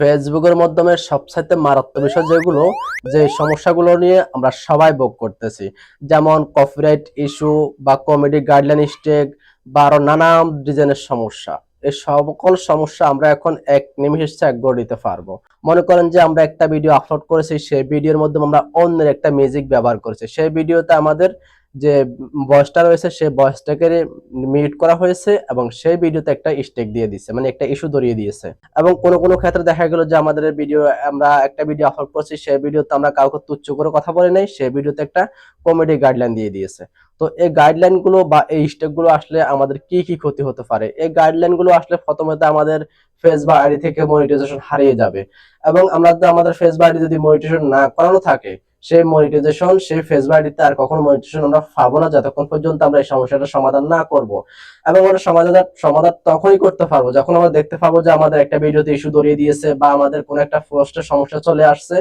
ফেসবুকের মাধ্যমে সবচাইতে মারাত্মক বিষয় যেগুলো, যে সমস্যাগুলো নিয়ে আমরা সবাই ভোগ করতেছি। যেমন কপিরাইট ইস্যু বা কমেডি গাইডলাইন স্টেক বা আরও নানা ডিজাইনের সমস্যা। এই সকল সমস্যা আমরা এখন এক নিমিষে চেক করে দিতে পারব। মনে করেন যে আমরা একটা ভিডিও আপলোড করেছি, সেই ভিডিওর মধ্যে আমরা অন্যের একটা মিউজিক ব্যবহার করেছি। সেই ভিডিওতে আমাদের যে বয়সটা রয়েছে সেই বয়সটাকে মিউট করা হয়েছে এবং সেই ভিডিওতে একটা স্টেক দিয়ে দিয়েছে মানে একটা ইস্যু ধরিয়ে দিয়েছে। এবং কোনো কোনো ক্ষেত্রে দেখা গেল যে আমাদের ভিডিও আমরা একটা ভিডিও আপলোড করছি, সেই ভিডিওতে আমরা কাউকে তুচ্ছ করে কথা বলে নাই, সেই ভিডিওতে একটা কমেডি গাইডলাইন দিয়ে দিয়েছে। তো এই গাইডলাইনগুলো বা এই স্টেপগুলো আসলে আমাদের কি কি ক্ষতি হতে পারে? এই গাইডলাইনগুলো আসলে প্রথমত আমাদের ফেস বা আইডি থেকে মনিটাইজেশন হারিয়ে যাবে। এবং আমরা আমাদের ফেস বা আইডি যদি মনিটাইজেশন না করানো থাকে সেই মনিটাইজেশন সেই ফেস বা আইডিতে আর কখনো মনিটাইজেশন আমরা পাবো না। যতক্ষণ পর্যন্ত আমরা এই সমস্যাটার সমাধান না করব। এবং আমরা সমাধান সমাধান তখনই করতে পারব যখন আমরা দেখতে পাবো যে আমাদের একটা ভিডিওতে ইস্যু ধরিয়ে দিয়েছে বা আমাদের কোনো একটা পোস্টের সমস্যা চলে আসছে,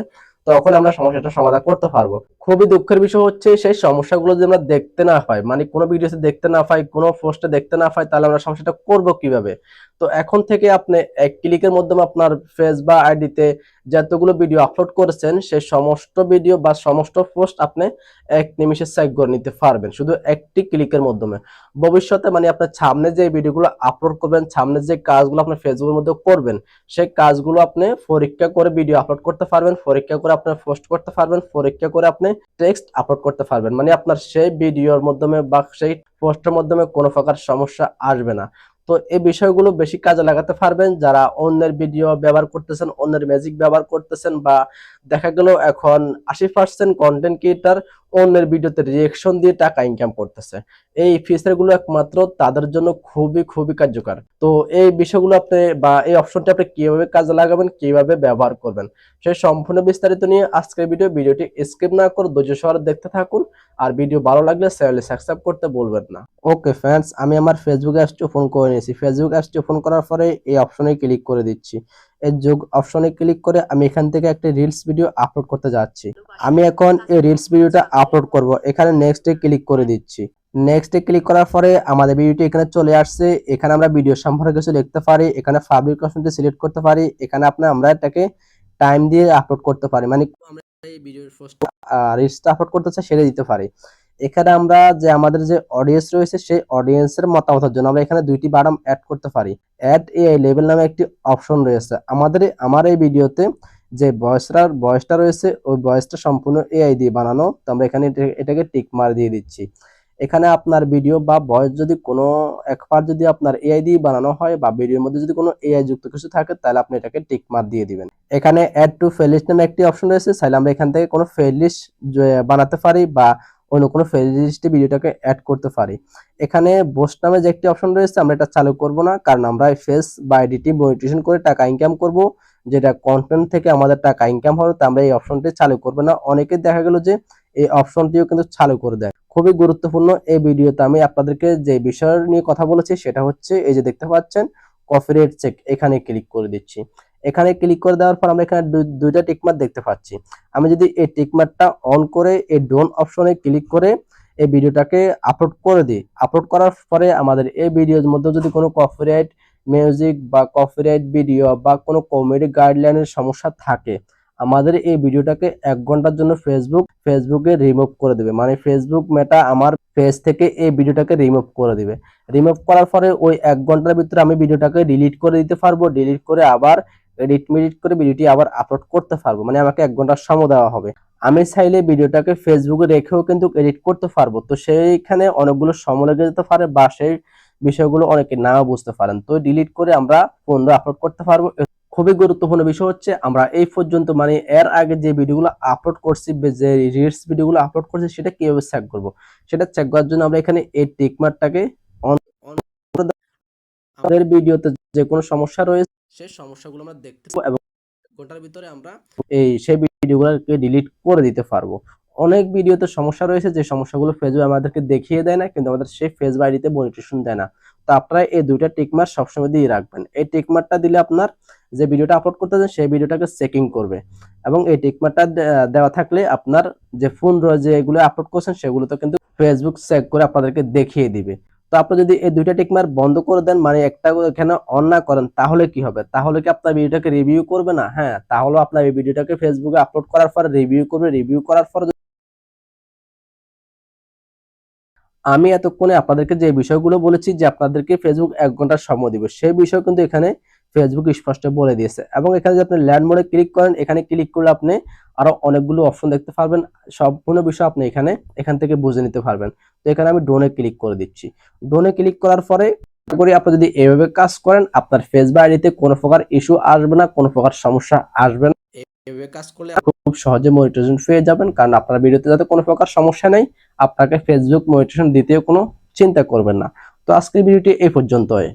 তখন আমরা সমস্যাটা সমাধান করতে পারব। খুবই দুঃখের বিষয় হচ্ছে সেই সমস্যাগুলো যদি আমরা দেখতে না পাই মানে কোনো ভিডিওতে দেখতে না পাই, কোনো পোস্টে দেখতে না পাই, তাহলে আমরা সমস্যাটা করব কীভাবে? তো এখন থেকে আপনি এক ক্লিকের মাধ্যমে আপনার ফেস বা আইডিতে যতগুলো ভিডিও আপলোড করেছেন, সেই সমস্ত ভিডিও বা সমস্ত পোস্ট আপনি এক নিমিষে চেক করে নিতে পারবেন, শুধু একটি ক্লিকের মাধ্যমে। ভবিষ্যতে মানে আপনার সামনে যে ভিডিওগুলো আপলোড করবেন, সামনে যে কাজগুলো আপনি ফেসবুকের মধ্যে করবেন, সেই কাজগুলো আপনি পরীক্ষা করে ভিডিও আপলোড করতে পারবেন, পরীক্ষা করে আপনি পোস্ট করতে পারবেন, পরীক্ষা করে আপনি টেক্সট আপলোড করতে পারবেন। মানে আপনার সেই ভিডিওর মাধ্যমে বা সেই পোস্টের মাধ্যমে কোনো প্রকার সমস্যা আসবে না। তো এই বিষয়গুলো বেশি কাজে লাগাতে পারবেন। যারা অন্যের ভিডিও ব্যবহার করতেছেন, অন্যের ম্যাজিক ব্যবহার করতেছেন বা দেখা গেল এখন আশি পার্সেন্ট কন্টেন্ট ক্রিয়েটার অন্যের ভিডিওতে রিয়েকশন দিয়ে টাকা ইনকাম করতেছে। এই ফিচারগুলো একমাত্র তাদের জন্য খুবই খুবই কার্যকর। তো এই বিষয়গুলো আপনি বা এই অপশনটি আপনি কীভাবে কাজে লাগাবেন, কীভাবে ব্যবহার করবেন সেই সম্পূর্ণ বিস্তারিত নিয়ে আজকের ভিডিও ভিডিওটি স্কিপ না করে ধৈর্য সহকারে দেখতে থাকুন। আর ভিডিও ভালো লাগলে চ্যানেলে সাবস্ক্রাইব করতে বলবেন না। ওকে ফ্রেন্ডস আমি আমার ফেসবুক অ্যাপসটি ওপেন করে নিয়েছি। ফেসবুক অ্যাপসটি ওপেন করার পরে এই অপশনে ক্লিক করে দিচ্ছি। এই যোগ অপশনে ক্লিক করে আমি এখান থেকে একটা রিলস ভিডিও আপলোড করতে যাচ্ছি। আমি এখন এই রিলস ভিডিওটা আপলোড করব। এখানে নেক্সটে ক্লিক করে দিচ্ছি। নেক্সটে ক্লিক করার পরে আমাদের ভিডিওটি এখানে চলে আসছে। এখানে আমরা ভিডিও সম্পর্কে কিছু লিখতে পারি। এখানে ফাব্রিক অপশনটি সিলেক্ট করতে পারি। এখানে আপনি আমরা এটাকে টাইম দিয়ে আপলোড করতে পারি। মানে আমরা এই ভিডিওর ফার্স্ট রিলসটা আপলোড করতে চাই সেটা দিতে পারি। এখানে আমরা যে আমাদের যে অডিয়েন্স রয়েছে, সেই অডিয়েন্সের মতামতের জন্য আমরা এখানে দুইটি বাটন অ্যাড করতে পারি। অ্যাড এআই লেভেল নামে একটি অপশন রয়েছে। আমাদের আমার এই ভিডিওতে যে ভয়েসটার বয়সটা রয়েছে, ওই বয়সটা সম্পূর্ণ এআই দিয়ে বানানো, তো আমরা এখানে এটাকে টিক মার দিয়ে দিচ্ছি। এখানে আপনার ভিডিও বা বয়স যদি কোনো একবার যদি আপনার এআই দিয়ে বানানো হয় বা ভিডিওর মধ্যে যদি কোনো এআই যুক্ত কিছু থাকে, তাহলে আপনি এটাকে টিক মার দিয়ে দিবেন। এখানে অ্যাড টু প্লেলিস্ট নামে একটি অপশন রয়েছে, চাইলে আমরা এখান থেকে কোনো প্লেলিস্ট বানাতে পারি বা অন্য কোনো প্লেলিস্টে ভিডিওটাকে অ্যাড করতে পারি। এখানে বোস্ট নামে যে একটি অপশন রয়েছে, আমরা এটা চালু করব না, কারণ আমরা ফেস বা আইডিটি মনিটেশন করে টাকা ইনকাম করব। যেটা কন্টেন্ট থেকে আমাদের টাকা ইনকাম হবে, তো আমরা এই অপশনটি চালু করব না। অনেকে দেখা গেল যে এই অপশনটিও কিন্তু চালু করে দেয়। খুবই গুরুত্বপূর্ণ এই ভিডিওতে আমি আপনাদেরকে যে বিষয় নিয়ে কথা বলেছি, সেটা হচ্ছে এই যে দেখতে পাচ্ছেন কপিরাইট চেক এখানে ক্লিক করে দিচ্ছি। এখানে ক্লিক করে দেওয়ার পর আমরা এখানে দুই- দুইটা টিকমার্ক দেখতে পাচ্ছি। আমি যদি এই টিকমার্কটা অন করে এই ডোন অপশনে ক্লিক করে এই ভিডিওটাকে আপলোড করে দিই। আপলোড করার পরে আমাদের এই ভিডিওর মধ্যে যদি কোনো কপিরাইট মিউজিক বা কপিরাইট ভিডিও বা কোনো কমেডি গাইডলাইনের সমস্যা থাকে, আমাদের এই ভিডিওটাকে এক ঘণ্টার জন্য ফেসবুক ফেসবুকে রিমুভ করে দেবে। মানে ফেসবুক মেটা আমার পেজ থেকে এই ভিডিওটাকে রিমুভ করে দেবে। রিমুভ করার পরে ওই এক ঘণ্টার ভিতরে আমি ভিডিওটাকে ডিলিট করে দিতে পারব। ডিলিট করে আবার এডিট মিডিট করে ভিডিওটি আবার আপলোড করতে পারব। মানে আমাকে এক ঘণ্টার সময় দেওয়া হবে। আমি চাইলে ভিডিওটাকে ফেসবুকে রেখেও কিন্তু এডিট করতে পারব। তো সেইখানে অনেকগুলো সময় লেগে যেতে পারে বা সেই বিষয়গুলো অনেকে নাও বুঝতে পারেন। তো ডিলিট করে আমরা পুনরায় আপলোড করতে পারব। খুবই গুরুত্বপূর্ণ বিষয় হচ্ছে, আমরা এই পর্যন্ত মানে এর আগে যে ভিডিওগুলো আপলোড করছি যে রিলস ভিডিওগুলো আপলোড করছি, সেটা কীভাবে চেক করব? সেটা চেক করার জন্য আমরা এখানে এই টিকমার্কটাকে আমাদের ভিডিওতে যে কোনো সমস্যা রয়েছে সেই সমস্যাগুলো আমরা দেখতে পাবো এবং ঘণ্টার ভিতরে আমরা এই সেই ভিডিওগুলোকে ডিলিট করে দিতে পারব। অনেক ভিডিওতে সমস্যা রয়েছে যে সমস্যাগুলো ফেসবুক আমাদেরকে দেখিয়ে দেয় না কিন্তু আমাদের সেই ফেসবুক আইডিতে মনিটেশন দেয় না। তো আপনারা এই দুইটা টিকমার্ক সবসময় দিয়ে রাখবেন। এই টিকমার্কটা দিলে আপনার যে ভিডিওটা আপলোড করতেছেন সেই ভিডিওটাকে চেকিং করবে। এবং এই টিকমার্কটা দেওয়া থাকলে আপনার যে ফোন যেগুলো আপলোড করছেন সেগুলো তো কিন্তু ফেসবুক চেক করে আপনাদেরকে দেখিয়ে দিবে। আপনি যদি এই দুইটা টিকমার বন্ধ করে দেন মানে একটা এখানে অন না করেন, তাহলে কি হবে? তাহলে কি আপনার ভিডিওটাকে রিভিউ করবে না? হ্যাঁ তাহলে আপনার এই ভিডিওটাকে ফেসবুকে আপলোড করার পর রিভিউ করবে রিভিউ করার পর আমি এতক্ষণে আপনাদেরকে যে বিষয়গুলো বলেছি যে আপনাদেরকে ফেসবুক এক ঘণ্টার সময় দিবে, সেই বিষয় কিন্তু এখানে ফেসবুক স্পষ্ট বলে দিয়েছে। এবং এখানে যদি আপনি ল্যান্ড মোডে ক্লিক করেন এখানে ক্লিক করলে আপনি আরও অনেকগুলো অপশন দেখতে পারবেন। সম্পূর্ণ বিষয় আপনি এখানে এখান থেকে বুঝে নিতে পারবেন। তো এখানে আমি ডোনে ক্লিক করে দিচ্ছি। ডোনে ক্লিক করার পরে করি আপনি যদি এভাবে কাজ করেন আপনার ফেসবুক আইডিতে কোনো প্রকার ইস্যু আসবে না কোনো প্রকার সমস্যা আসবে না। এভাবে কাজ করলে খুব সহজে মনিটাইজেশন পেয়ে যাবেন কারণ আপনার ভিডিওতে যাতে কোনো প্রকার সমস্যা নেই আপনাকে ফেসবুক মনিটাইজেশন দিতেও কোনো চিন্তা করবেন না। তো আজকের ভিডিওটি এই পর্যন্তই।